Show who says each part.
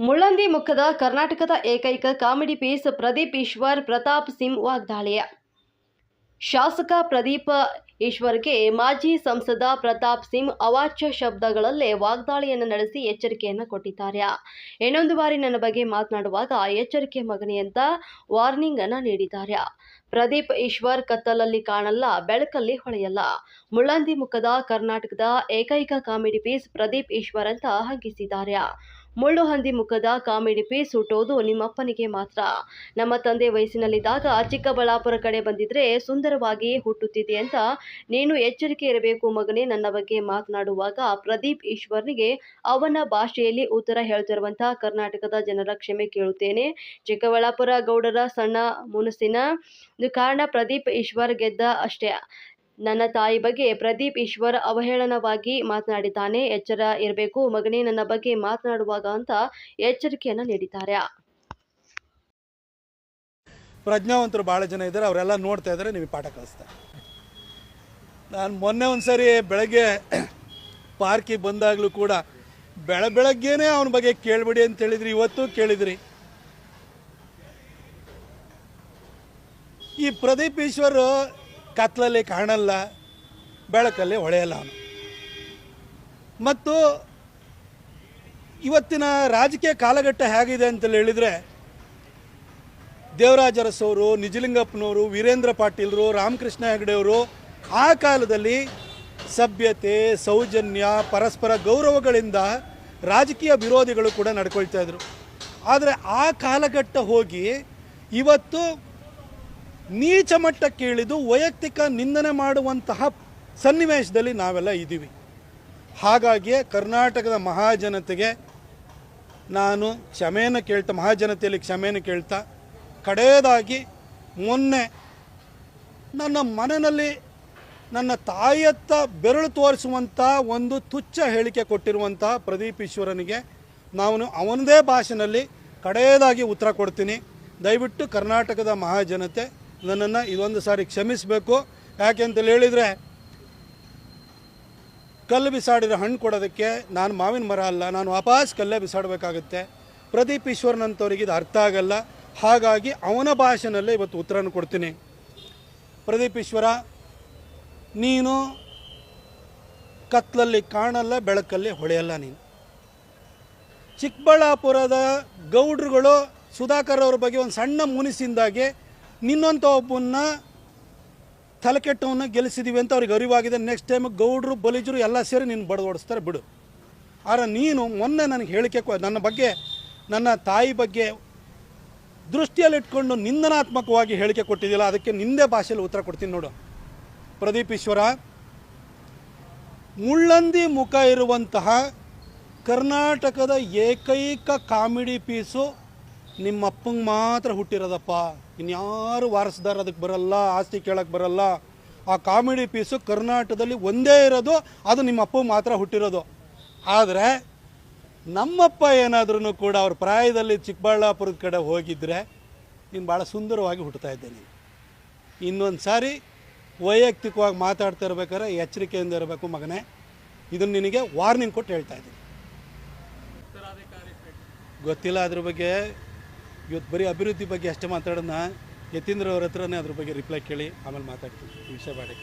Speaker 1: ಮುಳ್ಳಂದಿ ಮುಖದ ಕರ್ನಾಟಕದ ಏಕೈಕ ಕಾಮಿಡಿ ಪೀಸ್ ಪ್ರದೀಪ್ ಈಶ್ವರ್ ಪ್ರತಾಪ್ ಸಿಂಗ್ ವಾಗ್ದಾಳಿಯ. ಶಾಸಕ ಪ್ರದೀಪ್ ಈಶ್ವರ್ಗೆ ಮಾಜಿ ಸಂಸದ ಪ್ರತಾಪ್ ಸಿಂಗ್ ಅವಾಚ್ಯ ಶಬ್ದಗಳಲ್ಲೇ ವಾಗ್ದಾಳಿಯನ್ನು ನಡೆಸಿ ಎಚ್ಚರಿಕೆಯನ್ನು ಕೊಟ್ಟಿದ್ದಾರೆ. ಇನ್ನೊಂದು ಬಾರಿ ನನ್ನ ಬಗ್ಗೆ ಮಾತನಾಡುವಾಗ ಎಚ್ಚರಿಕೆ ಮಗನಿ ಅಂತ ವಾರ್ನಿಂಗ್ ಅನ್ನ ನೀಡಿದ್ದಾರೆ. ಪ್ರದೀಪ್ ಈಶ್ವರ್ ಕತ್ತಲಲ್ಲಿ ಕಾಣಲ್ಲ, ಬೆಳಕಲ್ಲಿ ಹೊಳೆಯಲ್ಲ. ಮುಳ್ಳಂದಿ ಮುಖದ ಕರ್ನಾಟಕದ ಏಕೈಕ ಕಾಮಿಡಿ ಪೀಸ್ ಪ್ರದೀಪ್ ಈಶ್ವರ್ ಅಂತ ಹಂಗಿಸಿದ್ದಾರೆ. ಮುಳ್ಳು ಹಂದಿ ಮುಖದ ಕಾಮಿಡಿ ಪೀಸ್ ಹುಟ್ಟೋದು ನಿಮ್ಮಪ್ಪನಿಗೆ ಮಾತ್ರ. ನಮ್ಮ ತಂದೆ ವಯಸ್ಸಿನಲ್ಲಿದ್ದಾಗ ಚಿಕ್ಕಬಳ್ಳಾಪುರ ಕಡೆ ಬಂದಿದ್ರೆ ಸುಂದರವಾಗಿ ಹುಟ್ಟುತ್ತಿದೆ ಅಂತ ನೀನು ಎಚ್ಚರಿಕೆ ಇರಬೇಕು ಮಗನೇ. ನನ್ನ ಬಗ್ಗೆ ಮಾತನಾಡುವಾಗ ಪ್ರದೀಪ್ ಈಶ್ವರ್ನಿಗೆ ಅವನ ಭಾಷೆಯಲ್ಲಿ ಉತ್ತರ ಹೇಳ್ತಿರುವಂತಹ ಕರ್ನಾಟಕದ ಜನರ ಕ್ಷಮೆ ಕೇಳುತ್ತೇನೆ. ಚಿಕ್ಕಬಳ್ಳಾಪುರ ಗೌಡರ ಸಣ್ಣ ಮುನಸಿನ ಕಾರಣ ಪ್ರದೀಪ್ ಈಶ್ವರ್ ಗೆದ್ದ ಅಷ್ಟೇ. ನನ್ನ ತಾಯಿ ಬಗ್ಗೆ ಪ್ರದೀಪ್ ಈಶ್ವರ್ ಅವಹೇಳನವಾಗಿ ಮಾತನಾಡಿದ್ದಾನೆ. ಎಚ್ಚರ ಇರಬೇಕು ಮಗನೇ. ನನ್ನ ಬಗ್ಗೆ ಮಾತನಾಡುವಾಗ ಅಂತ ಎಚ್ಚರಿಕೆಯನ್ನು ನೀಡಿದ್ದಾರೆ.
Speaker 2: ಪ್ರಜ್ಞಾವಂತರು ಭಾಳ ಜನ ಇದ್ದಾರೆ. ಅವರೆಲ್ಲ ನೋಡ್ತಾ ಇದ್ದಾರೆ. ನಿಮಗೆ ಪಾಠ ಕಲಿಸ್ತಾರೆ. ನಾನು ಮೊನ್ನೆ ಒಂದು ಸರಿ ಬೆಳಗ್ಗೆ ಪಾರ್ಕಿಗೆ ಬಂದಾಗಲೂ ಕೂಡ ಬೆಳ ಬೆಳಗ್ಗೆನೇ ಅವನ ಬಗ್ಗೆ ಕೇಳಬೇಡಿ ಅಂತ ಹೇಳಿದ್ರಿ, ಇವತ್ತು ಕೇಳಿದ್ರಿ. ಈ ಪ್ರದೀಪ್ ಈಶ್ವರ್ ಕತ್ಲಲ್ಲಿ ಕಾಣಲ್ಲ, ಬೆಳಕಲ್ಲಿ ಹೊಳೆಯಲ್ಲ ಅವನು. ಮತ್ತು ಇವತ್ತಿನ ರಾಜಕೀಯ ಕಾಲಘಟ್ಟ ಹೇಗಿದೆ ಅಂತ ಹೇಳಿದರೆ, ದೇವರಾಜರಸವರು, ನಿಜಲಿಂಗಪ್ಪನವರು, ವೀರೇಂದ್ರ ಪಾಟೀಲ್ರು, ರಾಮಕೃಷ್ಣ ಹೆಗಡೆಯವರು ಆ ಕಾಲದಲ್ಲಿ ಸಭ್ಯತೆ, ಸೌಜನ್ಯ, ಪರಸ್ಪರ ಗೌರವಗಳಿಂದ ರಾಜಕೀಯ ವಿರೋಧಿಗಳು ಕೂಡ ನಡ್ಕೊಳ್ತಾ ಇದ್ರು. ಆದರೆ ಆ ಕಾಲಘಟ್ಟ ಹೋಗಿ ಇವತ್ತು ನೀಚ ಮಟ್ಟಕ್ಕೆ ಇಳಿದು ವೈಯಕ್ತಿಕ ನಿಂದನೆ ಮಾಡುವಂತಹ ಸನ್ನಿವೇಶದಲ್ಲಿ ನಾವೆಲ್ಲ ಇದ್ದೀವಿ. ಹಾಗಾಗಿಯೇ ಕರ್ನಾಟಕದ ಮಹಾಜನತೆಗೆ ನಾನು ಕ್ಷಮೆಯನ್ನು ಕೇಳ್ತಾ, ಮಹಾಜನತೆಯಲ್ಲಿ ಕ್ಷಮೆಯನ್ನು ಕೇಳ್ತಾ, ಕಡೆಯದಾಗಿ ಮೊನ್ನೆ ನನ್ನ ಮನೆಯಲ್ಲಿ ನನ್ನ ತಾಯಿಯತ್ತ ಬೆರಳು ತೋರಿಸುವಂಥ ಒಂದು ತುಚ್ಛ ಹೇಳಿಕೆ ಕೊಟ್ಟಿರುವಂತಹ ಪ್ರದೀಪ್ ಈಶ್ವರನಿಗೆ ನಾನು ಅವನದೇ ಭಾಷೆನಲ್ಲಿ ಕಡೆಯದಾಗಿ ಉತ್ತರ ಕೊಡ್ತೀನಿ. ದಯವಿಟ್ಟು ಕರ್ನಾಟಕದ ಮಹಾಜನತೆ ನನ್ನನ್ನು ಇದೊಂದು ಸಾರಿ ಕ್ಷಮಿಸಬೇಕು. ಯಾಕೆಂತೇಳಿ ಹೇಳಿದರೆ, ಕಲ್ಲು ಬಿಸಾಡಿದ್ರೆ ಹಣ್ಣು ಕೊಡೋದಕ್ಕೆ ನಾನು ಮಾವಿನ ಮರ ಅಲ್ಲ, ನಾನು ವಾಪಸ್ ಕಲ್ಲೇ ಬಿಸಾಡಬೇಕಾಗುತ್ತೆ. ಪ್ರದೀಪ್ ಈಶ್ವರನಂಥವ್ರಿಗೆ ಇದು ಅರ್ಥ ಆಗಲ್ಲ. ಹಾಗಾಗಿ ಅವನ ಭಾಷೆನಲ್ಲೇ ಇವತ್ತು ಉತ್ತರನ ಕೊಡ್ತೀನಿ. ಪ್ರದೀಪ್ ಈಶ್ವರ ನೀನು ಕತ್ಲಲ್ಲಿ ಕಾಣಲ್ಲ, ಬೆಳಕಲ್ಲಿ ಹೊಳೆಯಲ್ಲ ನೀನು. ಚಿಕ್ಕಬಳ್ಳಾಪುರದ ಗೌಡ್ರುಗಳು ಸುಧಾಕರ್ ಅವ್ರ ಬಗ್ಗೆ ಒಂದು ಸಣ್ಣ ಮುನಿಸಿಂದಾಗೆ ನಿನ್ನಂಥ ಒಬ್ಬನ್ನ ತಲೆಕೆಟ್ಟವನ್ನು ಗೆಲ್ಲಿಸಿದೀವಿ ಅಂತ ಅವ್ರಿಗೆ ಅರಿವಾಗಿದೆ. ನೆಕ್ಸ್ಟ್ ಟೈಮ್ ಗೌಡ್ರು, ಬಲಿಜರು ಎಲ್ಲ ಸೇರಿ ನೀನು ಬಡ್ದು ಬಿಡು. ಆದರೆ ನೀನು ಮೊನ್ನೆ ನನಗೆ ಹೇಳಿಕೆ ನನ್ನ ಬಗ್ಗೆ, ನನ್ನ ತಾಯಿ ಬಗ್ಗೆ ದೃಷ್ಟಿಯಲ್ಲಿಟ್ಕೊಂಡು ನಿಂದನಾತ್ಮಕವಾಗಿ ಹೇಳಿಕೆ ಕೊಟ್ಟಿದ್ದಿಲ್ಲ ಅದಕ್ಕೆ ನಿಂದೇ ಭಾಷೆಯಲ್ಲಿ ಉತ್ತರ ಕೊಡ್ತೀನಿ ನೋಡು. ಪ್ರದೀಪ್ ಈಶ್ವರ, ಮುಳ್ಳಂದಿ ಮುಖ ಇರುವಂತಹ ಕರ್ನಾಟಕದ ಏಕೈಕ ಕಾಮಿಡಿ ಪೀಸು ನಿಮ್ಮಪ್ಪಂಗೆ ಮಾತ್ರ ಹುಟ್ಟಿರೋದಪ್ಪ. ಇನ್ಯಾರು ವಾರಸ್ದಾರ ಅದಕ್ಕೆ ಬರಲ್ಲ, ಆಸ್ತಿ ಕೇಳಕ್ಕೆ ಬರಲ್ಲ. ಆ ಕಾಮಿಡಿ ಪೀಸು ಕರ್ನಾಟಕದಲ್ಲಿ ಒಂದೇ ಇರೋದು, ಅದು ನಿಮ್ಮ ಅಪ್ಪ ಮಾತ್ರ ಹುಟ್ಟಿರೋದು. ಆದರೆ ನಮ್ಮಪ್ಪ ಏನಾದ್ರೂ ಕೂಡ ಅವ್ರ ಪ್ರಾಯದಲ್ಲಿ ಚಿಕ್ಕಬಳ್ಳಾಪುರದ ಕಡೆ ಹೋಗಿದ್ದರೆ ನೀನು ಭಾಳ ಸುಂದರವಾಗಿ ಹುಟ್ಟುತ್ತಾ ಇದ್ದೆ ನೀನು. ಇನ್ನೊಂದು ಸಾರಿ ವೈಯಕ್ತಿಕವಾಗಿ ಮಾತಾಡ್ತಾ ಇರ್ಬೇಕಾದ್ರೆ ಎಚ್ಚರಿಕೆಯಿಂದ ಇರಬೇಕು ಮಗನೇ. ಇದನ್ನು ನಿನಗೆ ವಾರ್ನಿಂಗ್ ಕೊಟ್ಟು ಹೇಳ್ತಾ ಇದ್ದೀನಿ. ಗೊತ್ತಿಲ್ಲ ಅದ್ರ ಬಗ್ಗೆ. ಇವತ್ತು ಬರೀ ಅಭಿವೃದ್ಧಿ ಬಗ್ಗೆ ಅಷ್ಟೇ ಮಾತಾಡೋಣ ಯತೀಂದ್ರ ಅವ್ರ ಹತ್ರನೇ ಅದ್ರ ಬಗ್ಗೆ ರಿಪ್ಲೈ ಕೇಳಿ, ಆಮೇಲೆ ಮಾತಾಡ್ತೀನಿ. ವಿಷಯ ಮಾಡಿ